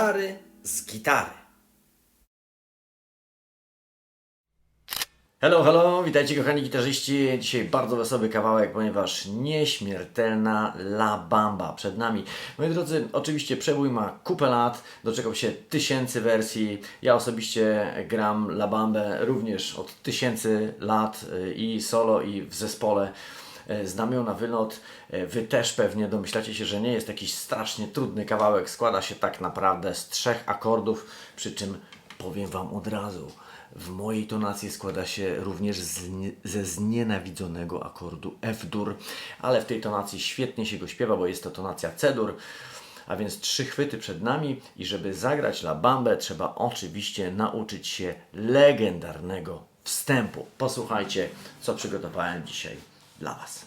Czary z gitary. Hello, hello, witajcie kochani gitarzyści. Dzisiaj bardzo wesoły kawałek, ponieważ nieśmiertelna La Bamba przed nami. Moi drodzy, oczywiście przebój ma kupę lat, doczekał się tysięcy wersji. Ja osobiście gram La Bambę również od tysięcy lat y, i solo i w zespole. E, znamiona wylot. E, Wy też pewnie domyślacie się, że nie jest jakiś strasznie trudny kawałek. Składa się tak naprawdę z trzech akordów, przy czym powiem Wam od razu. W mojej tonacji składa się również z, ze znienawidzonego akordu F-dur, ale w tej tonacji świetnie się go śpiewa, bo jest to tonacja C-dur. A więc trzy chwyty przed nami i żeby zagrać La Bambę trzeba oczywiście nauczyć się legendarnego wstępu. Posłuchajcie, co przygotowałem dzisiaj dla Was.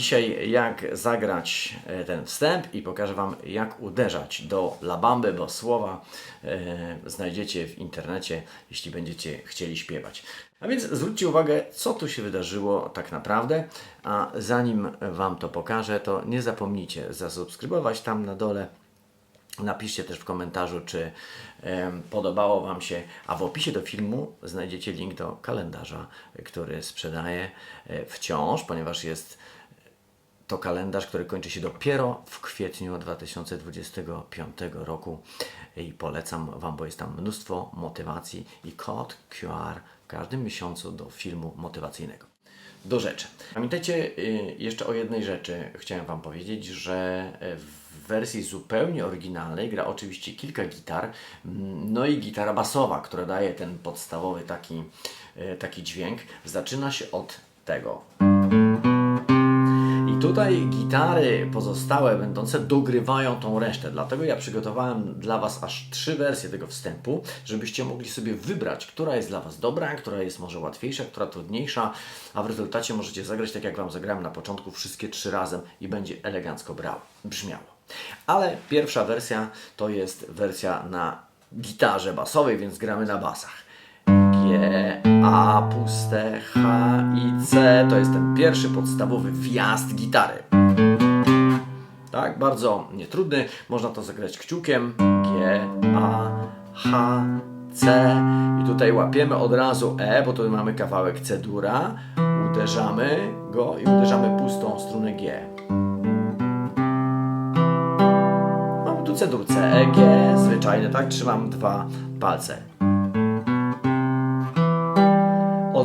Dzisiaj, jak zagrać e, ten wstęp i pokażę Wam, jak uderzać do labamby, bo słowa e, znajdziecie w internecie, jeśli będziecie chcieli śpiewać. A więc zwróćcie uwagę, co tu się wydarzyło tak naprawdę. A zanim Wam to pokażę, to nie zapomnijcie zasubskrybować tam na dole Napiszcie też w komentarzu, czy podobało Wam się, a w opisie do filmu znajdziecie link do kalendarza, który sprzedaję e, wciąż, ponieważ jest to kalendarz, który kończy się dopiero w kwietniu 2025 roku i polecam Wam, bo jest tam mnóstwo motywacji i kod QR w każdym miesiącu do filmu motywacyjnego. Do rzeczy. Pamiętajcie y, jeszcze o jednej rzeczy. Chciałem Wam powiedzieć, że y, w wersji zupełnie oryginalnej gra oczywiście kilka gitar, mm, no i gitara basowa, która daje ten podstawowy taki, y, taki dźwięk. Zaczyna się od tego. Tutaj gitary pozostałe będące dogrywają tą resztę. Dlatego ja przygotowałem dla Was aż trzy wersje tego wstępu, żebyście mogli sobie wybrać, która jest dla Was dobra, która jest może łatwiejsza, która trudniejsza, a w rezultacie możecie zagrać tak jak Wam zagrałem na początku, wszystkie trzy razem i będzie elegancko brało, brzmiało. Ale pierwsza wersja to jest wersja na gitarze basowej, więc gramy na basach. A puste, H i C to jest ten pierwszy podstawowy wjazd gitary. Tak, bardzo nietrudny. Można to zagrać kciukiem. G, A, H, C. I tutaj łapiemy od razu E, bo tu mamy kawałek C-dura. Uderzamy go i uderzamy pustą strunę G. Mamy tu C-dur, C, E, G, zwyczajne, tak? Trzymam dwa palce.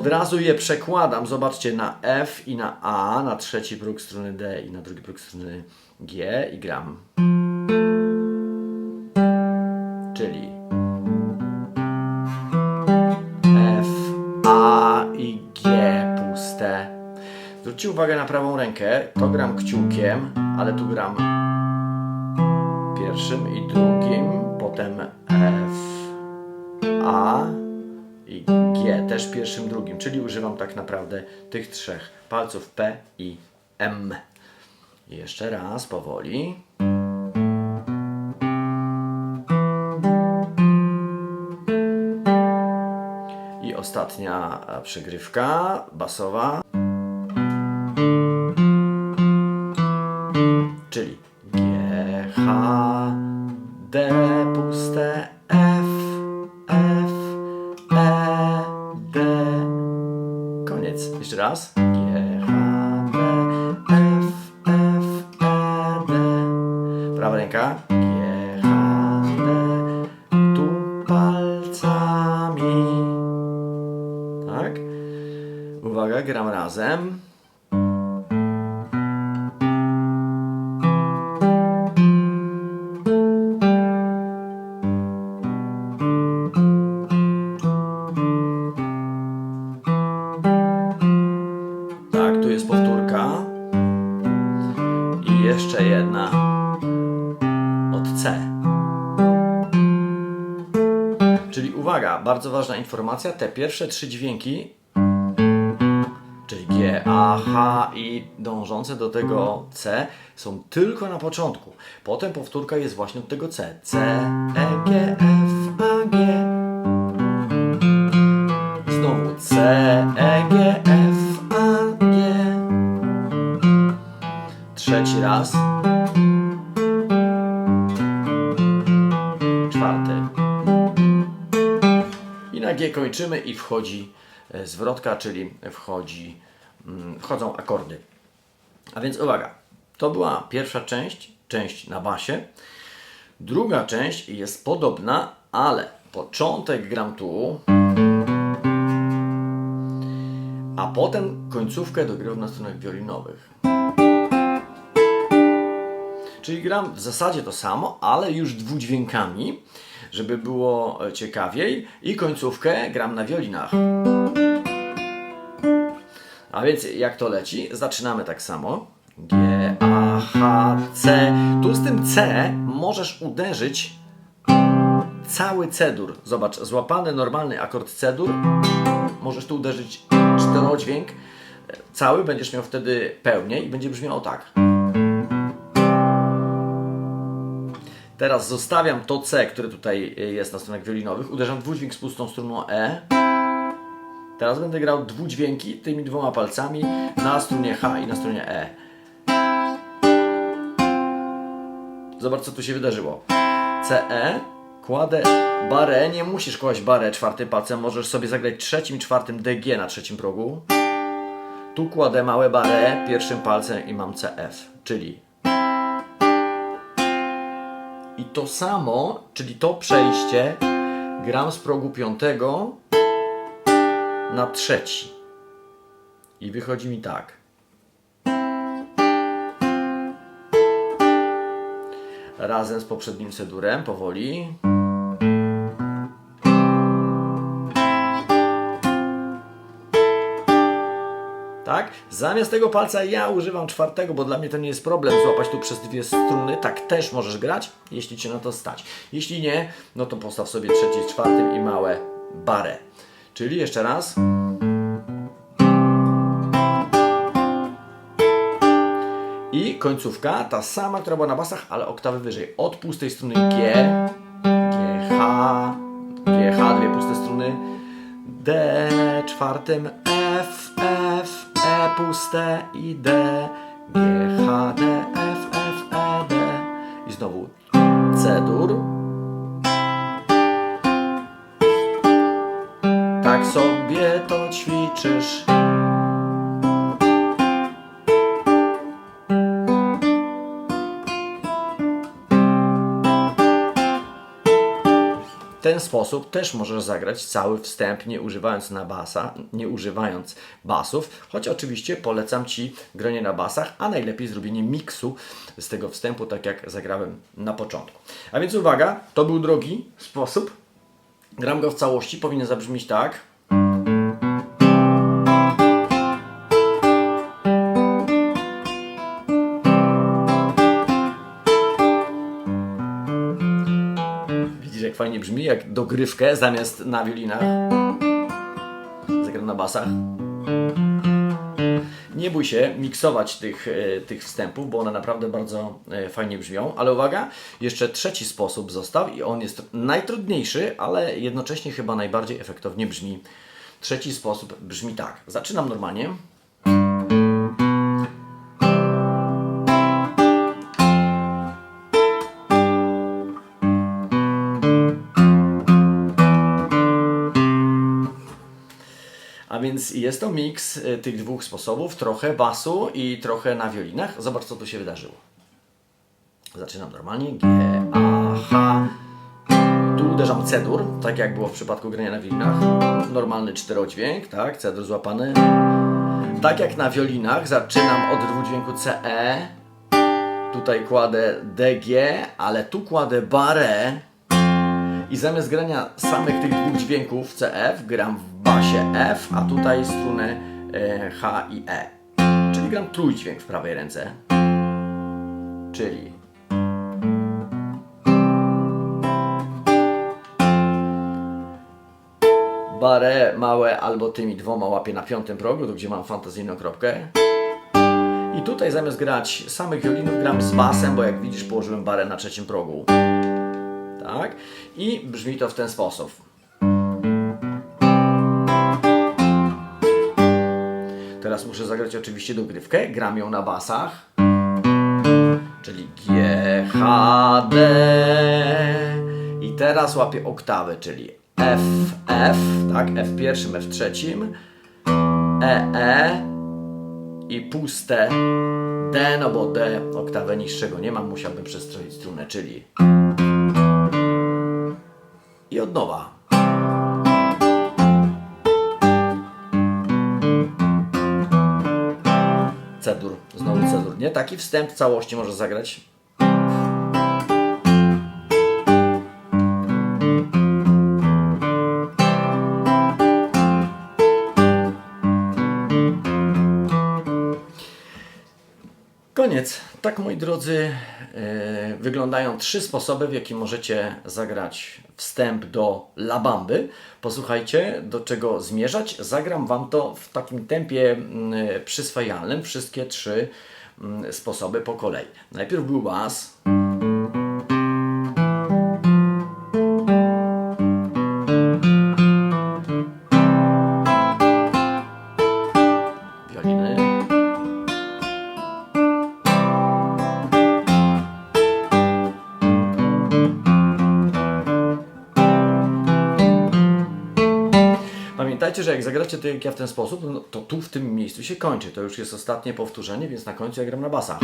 Od razu je przekładam, zobaczcie, na F i na A, na trzeci próg struny D i na drugi próg struny G i gram. Czyli F, A i G puste. Zwróćcie uwagę na prawą rękę, to gram kciukiem, ale tu gram pierwszym i drugim, potem F, A i G też pierwszym, drugim, czyli używam tak naprawdę tych trzech palców P i M. Jeszcze raz, powoli. I ostatnia e, przygrywka basowa. Koniec. Jeszcze raz. G, H, D, F, F, E, D. Prawa ręka. G, H, D. Tu palcami. Tak. Uwaga, gram razem. Jeszcze jedna od C. Czyli uwaga, bardzo ważna informacja, te pierwsze trzy dźwięki, czyli G, A, H i dążące do tego C, są tylko na początku. Potem powtórka jest właśnie od tego C. C, E, G, F, A, G. Znowu C, E, G, Trzeci raz. Czwarty. I na G kończymy i wchodzi e, zwrotka, czyli wchodzi, mm, wchodzą akordy. A więc uwaga, to była pierwsza część, część na basie. Druga część jest podobna, ale początek gram tu, a potem końcówkę dogram na stronach wiolinowych. Czyli gram w zasadzie to samo, ale już dwudźwiękami, żeby było e, ciekawiej. I końcówkę gram na wiolinach. A więc jak to leci? Zaczynamy tak samo. G, A, H, C. Tu z tym C możesz uderzyć cały C-dur. Zobacz, złapany normalny akord C-dur. Możesz tu uderzyć czterodźwięk. Cały będziesz miał wtedy pełnię i będzie brzmiało tak. Teraz zostawiam to C, które tutaj jest na stronach wiolinowych. Uderzam dwudźwięk z pustą struną E. Teraz będę grał dwudźwięki tymi dwoma palcami na strunie H i na strunie E. Zobacz, co tu się wydarzyło. CE, kładę barę, nie musisz kłaść barę czwartym palcem, możesz sobie zagrać trzecim, czwartym DG na trzecim progu. Tu kładę małe barę pierwszym palcem i mam CF, czyli i to samo, czyli to przejście gram z progu piątego na trzeci. I wychodzi mi tak. Razem z poprzednim cedurem, powoli. Zamiast tego palca ja używam czwartego, bo dla mnie to nie jest problem złapać tu przez dwie struny. Tak też możesz grać, jeśli cię na to stać. Jeśli nie, no to postaw sobie trzeci czwartym i małe barę. Czyli jeszcze raz. I końcówka, ta sama, która była na basach, ale oktawy wyżej. Od pustej struny G, G, H, G, H, dwie puste struny, D, czwartym F, Puste i D, G, H, D, F, F, E, D. I znowu C-dur. Tak sobie to ćwiczysz. Ten sposób też możesz zagrać cały wstęp, nie używając na basa, nie używając basów, choć oczywiście polecam Ci granie na basach, a najlepiej zrobienie miksu z tego wstępu, tak jak zagrałem na początku. A więc uwaga, to był drogi sposób. Gram go w całości, powinien zabrzmieć tak. Brzmi, jak dogrywkę zamiast na wiolinach. Zagram na basach. Nie bój się miksować tych, e, tych wstępów, bo one naprawdę bardzo e, fajnie brzmią. Ale uwaga, jeszcze trzeci sposób został i on jest najtrudniejszy, ale jednocześnie chyba najbardziej efektownie brzmi. Trzeci sposób brzmi tak. Zaczynam normalnie. A więc jest to miks y, tych dwóch sposobów, trochę basu i trochę na wiolinach. Zobacz, co tu się wydarzyło. Zaczynam normalnie. G, A, H. Tu uderzam C-dur, tak jak było w przypadku grania na wiolinach. Normalny czterodźwięk, tak, C-dur złapany. Tak jak na wiolinach, zaczynam od dwudźwięku CE. Tutaj kładę DG, ale tu kładę barę. I zamiast grania samych tych dwóch dźwięków CF, gram w basie F, a tutaj struny e, H i E. Czyli gram trójdźwięk w prawej ręce. Czyli Barę małe albo tymi dwoma łapię na piątym progu, tu gdzie mam fantazyjną kropkę. I tutaj zamiast grać samych wiolinów gram z basem, bo jak widzisz położyłem barę na trzecim progu. Tak? I brzmi to w ten sposób. Teraz muszę zagrać oczywiście dogrywkę. Gram ją na basach. Czyli G, H, D. I teraz łapię oktawę, czyli F, F, tak? F pierwszym, F trzecim, E, E i puste D, no bo D oktawę niższego nie mam, musiałbym przestroić strunę, czyli i od nowa. Cedur, znowu cedur. Nie taki wstęp całości może zagrać. Koniec. Tak, moi drodzy, e, wyglądają trzy sposoby, w jaki możecie zagrać wstęp do Labamby. Posłuchajcie, do czego zmierzać. Zagram Wam to w takim tempie mm, przyswajalnym, wszystkie trzy mm, sposoby po kolei. Najpierw był bas. Pamiętajcie, że jak zagracie to jak ja w ten sposób, no to tu w tym miejscu się kończy. To już jest ostatnie powtórzenie, więc na końcu ja gram na basach.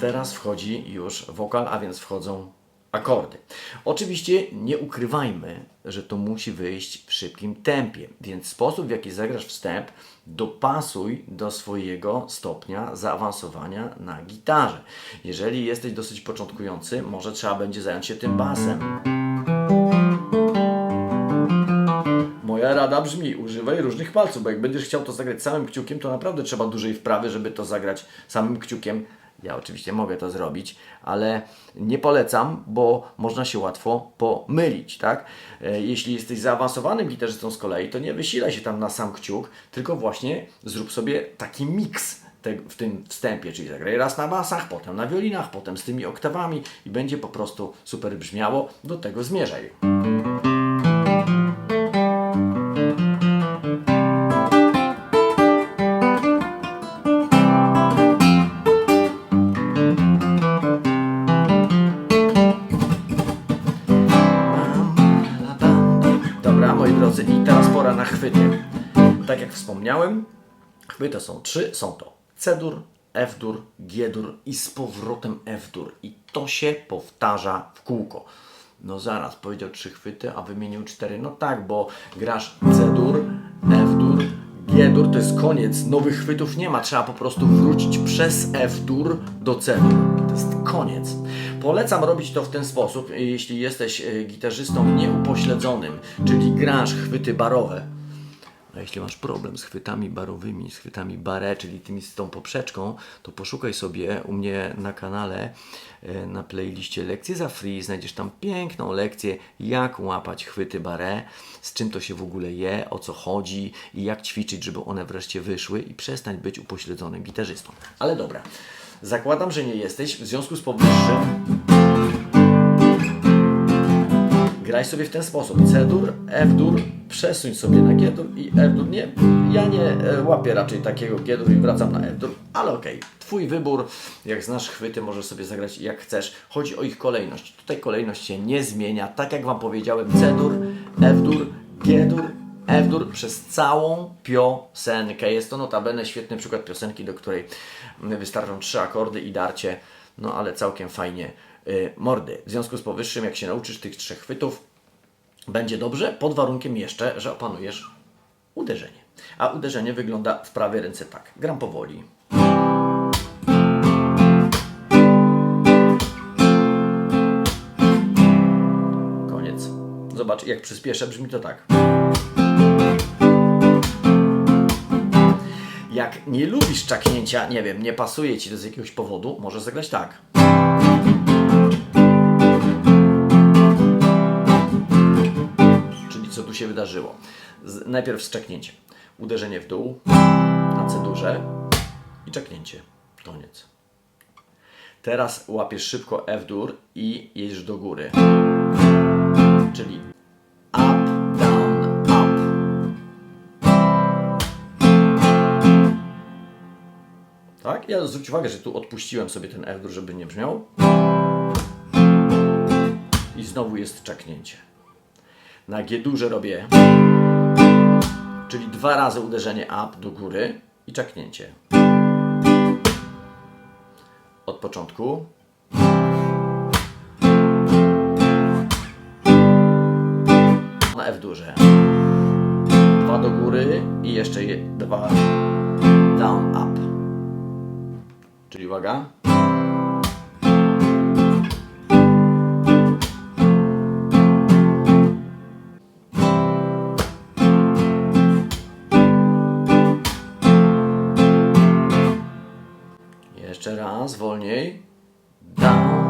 Teraz wchodzi już wokal, a więc wchodzą akordy. Oczywiście nie ukrywajmy, że to musi wyjść w szybkim tempie, więc sposób w jaki zagrasz wstęp dopasuj do swojego stopnia zaawansowania na gitarze. Jeżeli jesteś dosyć początkujący, może trzeba będzie zająć się tym basem. Moja rada brzmi, używaj różnych palców, bo jak będziesz chciał to zagrać samym kciukiem, to naprawdę trzeba dużej wprawy, żeby to zagrać samym kciukiem. Ja oczywiście mogę to zrobić, ale nie polecam, bo można się łatwo pomylić, tak? E, Jeśli jesteś zaawansowanym gitarzystą z kolei, to nie wysilaj się tam na sam kciuk, tylko właśnie zrób sobie taki miks w tym wstępie, czyli zagraj raz na basach, potem na wiolinach, potem z tymi oktawami i będzie po prostu super brzmiało. Do tego zmierzaj. Wspomniałem, chwyty są trzy. Są to C-dur, F-dur, G-dur i z powrotem F-dur. I to się powtarza w kółko. No zaraz, powiedział trzy chwyty, a wymienił cztery. No tak, bo grasz C-dur, F-dur, G-dur, to jest koniec. Nowych chwytów nie ma. Trzeba po prostu wrócić przez F-dur do C-dur. To jest koniec. Polecam robić to w ten sposób, jeśli jesteś e, gitarzystą nieupośledzonym, czyli grasz chwyty barowe. A jeśli masz problem z chwytami barowymi, z chwytami barre, czyli tymi z tą poprzeczką, to poszukaj sobie u mnie na kanale e, na playliście lekcje za free. Znajdziesz tam piękną lekcję, jak łapać chwyty barre, z czym to się w ogóle je, o co chodzi i jak ćwiczyć, żeby one wreszcie wyszły i przestań być upośledzonym gitarzystą. Ale dobra, zakładam, że nie jesteś, w związku z powyższym graj sobie w ten sposób. C-dur, F-dur, przesuń sobie na G-dur i F-dur. Nie, ja nie e, łapię raczej takiego G-dur i wracam na F-dur, ale okej. Twój wybór, jak znasz chwyty, możesz sobie zagrać jak chcesz. Chodzi o ich kolejność. Tutaj kolejność się nie zmienia. Tak jak Wam powiedziałem, C-dur, F-dur, G-dur, F-dur przez całą piosenkę. Jest to notabene świetny przykład piosenki, do której wystarczą trzy akordy i darcie, no ale całkiem fajnie y, mordy. W związku z powyższym, jak się nauczysz tych trzech chwytów, będzie dobrze, pod warunkiem jeszcze, że opanujesz uderzenie. A uderzenie wygląda w prawej ręce tak. Gram powoli. Koniec. Zobacz, jak przyspieszę, brzmi to tak. Jak nie lubisz czaknięcia, nie wiem, nie pasuje ci to z jakiegoś powodu, możesz zagrać tak. Się wydarzyło? Z, najpierw szczeknięcie. Uderzenie w dół na C duże i czeknięcie. Koniec. Teraz łapiesz szybko F dur i jedziesz do góry. Czyli up, down, up. Tak? Ja zwróć uwagę, że tu odpuściłem sobie ten F dur, żeby nie brzmiał. I znowu jest czeknięcie. Na G duże robię, czyli dwa razy uderzenie up do góry i czeknięcie. Od początku. Na F duże. Dwa do góry i jeszcze je, dwa down, up. Czyli uwaga. Wolniej. Down.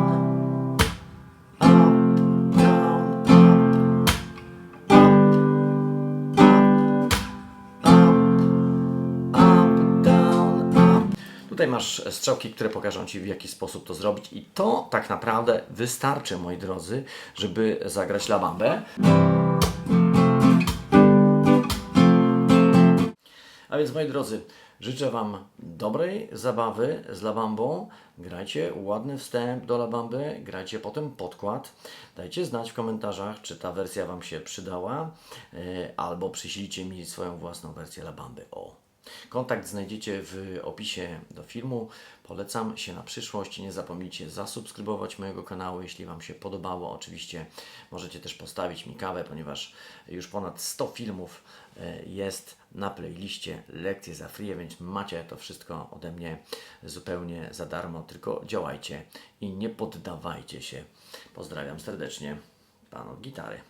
Tutaj masz strzałki, które pokażą Ci w jaki sposób to zrobić i to tak naprawdę wystarczy, moi drodzy, żeby zagrać La. A więc moi drodzy, życzę Wam dobrej zabawy z Labambą. Grajcie ładny wstęp do Labamby, grajcie potem podkład. Dajcie znać w komentarzach, czy ta wersja Wam się przydała, e, albo przyślijcie mi swoją własną wersję Labamby. O. Kontakt znajdziecie w opisie do filmu. Polecam się na przyszłość. Nie zapomnijcie zasubskrybować mojego kanału, jeśli Wam się podobało. Oczywiście możecie też postawić mi kawę, ponieważ już ponad 100 filmów e, jest na playliście Lekcje za free, więc macie to wszystko ode mnie zupełnie za darmo. Tylko działajcie i nie poddawajcie się. Pozdrawiam serdecznie. Pan od gitary.